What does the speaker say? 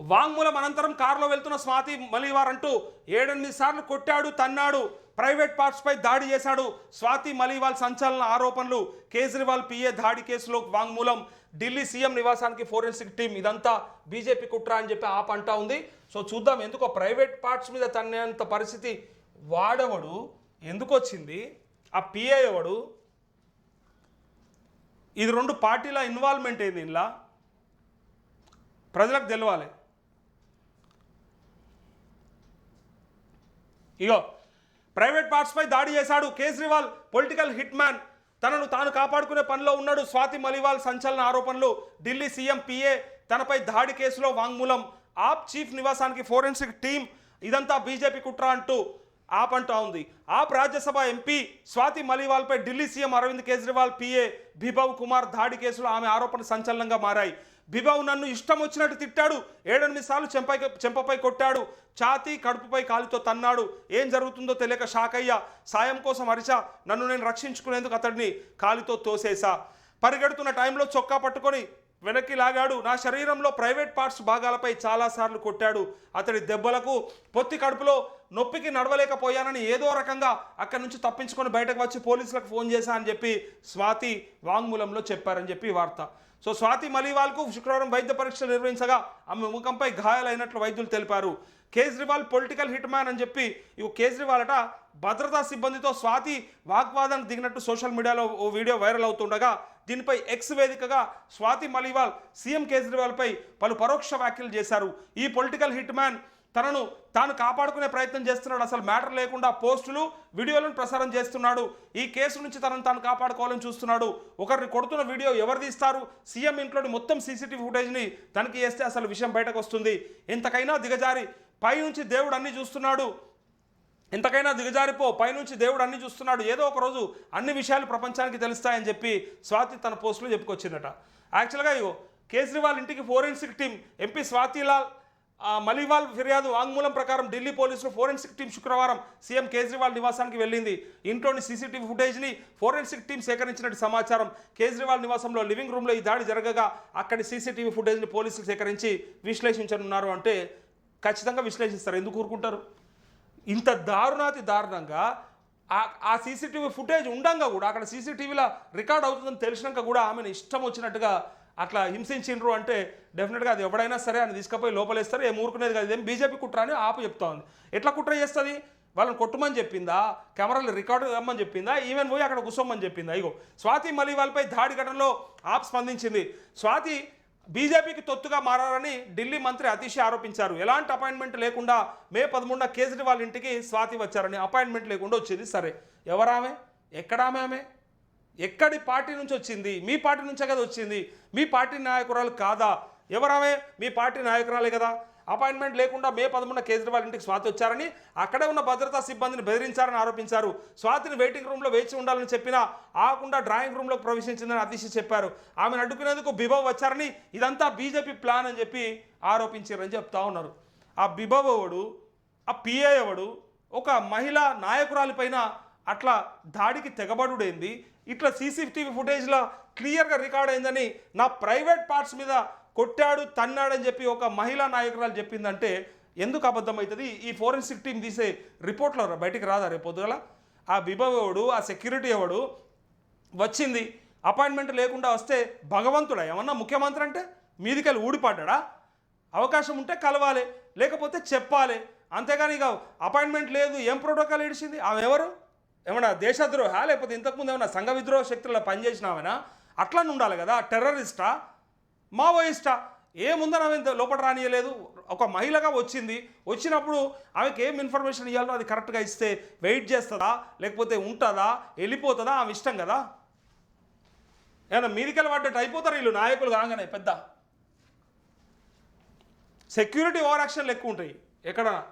వాంగ్మూలం అనంతరం కారులో వెళ్తున్న స్వాతి మలివార్ అంటూ ఏడెనిమిది సార్లు కొట్టాడు తన్నాడు ప్రైవేట్ పార్ట్స్పై దాడి చేశాడు. స్వాతి మలివాల్ సంచలన ఆరోపణలు. కేజ్రీవాల్ పిఏ దాడి కేసులో వాంగ్మూలం. ఢిల్లీ సీఎం నివాసానికి ఫోరెన్సిక్ టీం ఇదంతా బీజేపీ కుట్ర అని చెప్పి ఆప్ అంటా ఉంది. సో చూద్దాం ఎందుకో ప్రైవేట్ పార్ట్స్ మీద తన్నేంత పరిస్థితి. వాడెవడు? ఎందుకు వచ్చింది ఆ పిఏ ఎవడు? ఇది రెండు పార్టీల ఇన్వాల్వ్మెంట్ ఏంది ఇందులో? ప్రజలకు తెలవాలి. ఇగో ప్రైవేట్ పార్ట్స్పై దాడి చేశాడు కేజ్రీవాల్ పొలిటికల్ హిట్ మ్యాన్ తనను తాను కాపాడుకునే పనిలో ఉన్నాడు స్వాతి మలివాల్ సంచలన ఆరోపణలు. ఢిల్లీ సీఎం పిఏ తనపై దాడి కేసులో వాంగ్మూలం. ఆప్ చీఫ్ నివాసానికి ఫోరెన్సిక్ టీం ఇదంతా బీజేపీ కుట్ర అంటూ ఆప్ అంటా ఉంది. ఆప్ రాజ్యసభ ఎంపీ స్వాతి మలివాల్పై ఢిల్లీ సీఎం అరవింద్ కేజ్రీవాల్ పిఏ బిభవ్ కుమార్ దాడి కేసులో ఆమె ఆరోపణ సంచలనంగా మారాయి. బిబావు నన్ను ఇష్టం వచ్చినట్టు తిట్టాడు. ఏడెనిమిది సార్లు చెంపై చెంపపై కొట్టాడు. ఛాతీ కడుపుపై కాలితో తన్నాడు. ఏం జరుగుతుందో తెలియక షాకయ్య సాయం కోసం అరిచా. నన్ను నేను రక్షించుకునేందుకు అతడిని కాలితో తోసేసా పరిగెడుతున్న టైంలో చొక్కా పట్టుకొని వెనక్కి లాగాడు నా శరీరంలో ప్రైవేట్ పార్ట్స్ భాగాలపై చాలాసార్లు కొట్టాడు. అతడి దెబ్బలకు పొత్తి కడుపులో నొప్పికి నడవలేకపోయానని ఏదో రకంగా అక్కడి నుంచి తప్పించుకొని బయటకు వచ్చి పోలీసులకు ఫోన్ చేశా అని చెప్పి స్వాతి వాంగ్మూలంలో చెప్పారని చెప్పి వార్త. సో స్వాతి మలివాల్కు శుక్రవారం వైద్య పరీక్షలు నిర్వహించగా ఆమె ముఖంపై గాయాలైనట్లు వైద్యులు తెలిపారు. కేజ్రీవాల్ పొలిటికల్ హిట్ మ్యాన్ అని చెప్పి ఇవి కేజ్రీవాల్ అట భద్రతా సిబ్బందితో స్వాతి వాగ్వాదానికి దిగినట్టు సోషల్ మీడియాలో ఓ వీడియో వైరల్ అవుతుండగా దీనిపై ఎక్స్ వేదికగా స్వాతి మలివాల్ సీఎం కేజ్రీవాల్పై పలు పరోక్ష వ్యాఖ్యలు చేశారు. ఈ పొలిటికల్ హిట్ మ్యాన్ తనను తాను కాపాడుకునే ప్రయత్నం చేస్తున్నాడు. అసలు మ్యాటర్ లేకుండా పోస్టులు వీడియోలను ప్రసారం చేస్తున్నాడు. ఈ కేసు నుంచి తనను తాను కాపాడుకోవాలని చూస్తున్నాడు. ఒకరిని కొడుతున్న వీడియో ఎవరు తీస్తారు? సీఎం ఇంట్లోని మొత్తం సీసీటీవీ ఫుటేజ్ని తనిఖీ చేస్తే అసలు విషయం బయటకు వస్తుంది. ఎంతకైనా దిగజారి పై నుంచి దేవుడు అన్ని చూస్తున్నాడు. ఎంతకైనా దిగజారిపో పైనుంచి దేవుడు అన్ని చూస్తున్నాడు ఏదో ఒక రోజు అన్ని విషయాలు ప్రపంచానికి తెలుస్తాయని చెప్పి స్వాతి తన పోస్టులో చెప్పుకొచ్చిందట. యాక్చువల్గా ఇగో కేజ్రీవాల్ ఇంటికి ఫోరెన్సిక్ టీం ఎంపీ స్వాతిలాల్ మలివాల్ ఫిర్యాదు వాంగ్మూలం ప్రకారం ఢిల్లీ పోలీసులు ఫోరెన్సిక్ టీం శుక్రవారం సీఎం కేజ్రీవాల్ నివాసానికి వెళ్ళింది. ఇంట్లోని సీసీటీవీ ఫుటేజ్ని ఫోరెన్సిక్ టీం సేకరించినట్టు సమాచారం కేజ్రీవాల్ నివాసంలో లివింగ్ రూమ్లో ఈ దాడి జరగగా అక్కడి సీసీటీవీ ఫుటేజ్ని పోలీసులు సేకరించి విశ్లేషించనున్నారు అంటే ఖచ్చితంగా విశ్లేషిస్తారు. ఎందుకు ఊరుకుంటారు? ఇంత దారుణాతి దారుణంగా ఆ- ఆ సీసీటీవీ ఫుటేజ్ ఉండంగా కూడా అక్కడ సీసీటీవీలో రికార్డ్ అవుతుందని తెలిసినాక కూడా ఆమెను ఇష్టం వచ్చినట్టుగా అట్లా హింసించిండ్రు అంటే డెఫినెట్గా అది ఎవడైనా సరే అని తీసుకుపోయి లోపలేస్తారు ఏం ఊరుకునేది కాదు. ఇదేం బీజేపీ కుట్ర అని ఆపు చెప్తా ఉంది ఎట్లా కుట్ర చేస్తుంది? వాళ్ళని కొట్టమని చెప్పిందా? కెమెరాలు రికార్డు రమ్మని చెప్పిందా? ఈవెన్ పోయి అక్కడ కూర్చోమని చెప్పిందా? ఇగో స్వాతి మలివాల్పై దాడి ఘటనలో ఆప్ స్పందించింది. స్వాతి బీజేపీకి తొత్తుగా మారారని ఢిల్లీ మంత్రి అతీష్ ఆరోపించారు. ఎలాంటి అపాయింట్మెంట్ లేకుండా మే పదమూడున కేజ్రీవాల్ ఇంటికి స్వాతి వచ్చారని అపాయింట్మెంట్ లేకుండా వచ్చింది సరే. ఎవరామె? ఎక్కడామె ఆమె? ఎక్కడి పార్టీ నుంచి వచ్చింది? మీ పార్టీ నుంచే కదా వచ్చింది. మీ పార్టీ నాయకురాలు కాదా? ఎవరామె? మీ పార్టీ నాయకురాలే కదా. అపాయింట్మెంట్ లేకుండా మే పదమూడున కేజ్రీవాల్ ఇంటికి స్వాతి వచ్చారని అక్కడే ఉన్న భద్రతా సిబ్బందిని బెదిరించారని ఆరోపించారు. స్వాతిని వెయిటింగ్ రూమ్లో వేచి ఉండాలని చెప్పినా ఆకుండా డ్రాయింగ్ రూమ్లోకి ప్రవేశించిందని అతీష్ చెప్పారు. ఆమెను అడ్డుకునేందుకు బిబవ్ వచ్చారని ఇదంతా బీజేపీ ప్లాన్ అని చెప్పి ఆరోపించారని చెప్తా ఉన్నారు. ఆ బిబవ్ ఎవడు? ఆ పిఏ ఎవడు? ఒక మహిళా నాయకురాలిపైన అట్లా దాడికి తెగబడుడేంది? ఇట్లా సీసీటీవీ ఫుటేజ్లో క్లియర్గా రికార్డ్ అయిందని నా ప్రైవేట్ పార్ట్స్ మీద కొట్టాడు తన్నాడని చెప్పి ఒక మహిళా నాయకురాలు చెప్పిందంటే ఎందుకు అబద్ధం అవుతుంది? ఈ ఫోరెన్సిక్ టీం తీసే రిపోర్ట్లో బయటికి రాదా రేపు పొద్దుగల? ఆ బిభవ్ ఎవడు ఆ సెక్యూరిటీ ఎవడు? వచ్చింది. అపాయింట్మెంట్ లేకుండా వస్తే భగవంతుడా? ఏమన్నా ముఖ్యమంత్రి అంటే మీదికెళ్ళి ఊడిపడ్డా అవకాశం ఉంటే కలవాలి లేకపోతే చెప్పాలి. అంతేగాని ఇక అపాయింట్మెంట్ లేదు ఏం ప్రోటోకాల్ ఏడిచింది ఆమె ఎవరు? ఏమన్నా దేశద్రోహ? లేకపోతే ఇంతకుముందు ఏమన్నా సంఘ విద్రోహ శక్తుల్లో పనిచేసినామేనా అట్లా ఉండాలి కదా టెర్రరిస్టా? మావోయిస్టా ఏముందని ఆమె ఇంత లోపల రానియలేదు. ఒక మహిళగా వచ్చింది. వచ్చినప్పుడు ఆమెకి ఏం ఇన్ఫర్మేషన్ ఇవ్వాలో అది కరెక్ట్గా ఇస్తే వెయిట్ చేస్తుందా లేకపోతే ఉంటుందా వెళ్ళిపోతుందా ఆమె ఇష్టం కదా? ఏమన్నా మీదికెళ్ళి పడ్డట్టు అయిపోతారు వీళ్ళు నాయకులు కాగానే పెద్ద. సెక్యూరిటీ ఓవర్ యాక్షన్లు ఎక్కువ ఉంటాయి. ఎక్కడ?